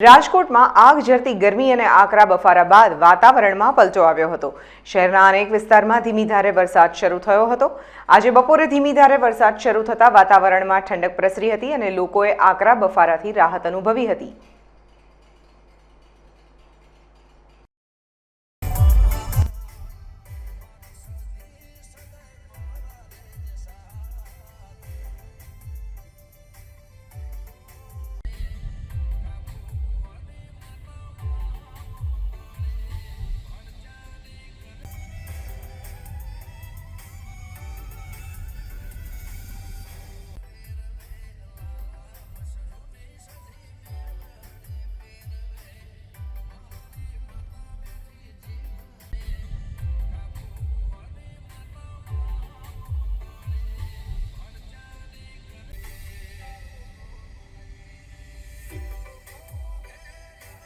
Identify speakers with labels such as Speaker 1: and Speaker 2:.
Speaker 1: રાજકોટમાં આગ ઝરતી ગરમી અને આકરા બફારા બાદ વાતાવરણમાં પલટો આવ્યો હતો. શહેરના અનેક વિસ્તારમાં ધીમી ધારે વરસાદ શરૂ થયો હતો. આજે બપોરે ધીમી ધારે વરસાદ શરૂ થતાં વાતાવરણમાં ઠંડક પ્રસરી હતી અને લોકોએ આકરા બફારાથી રાહત અનુભવી હતી.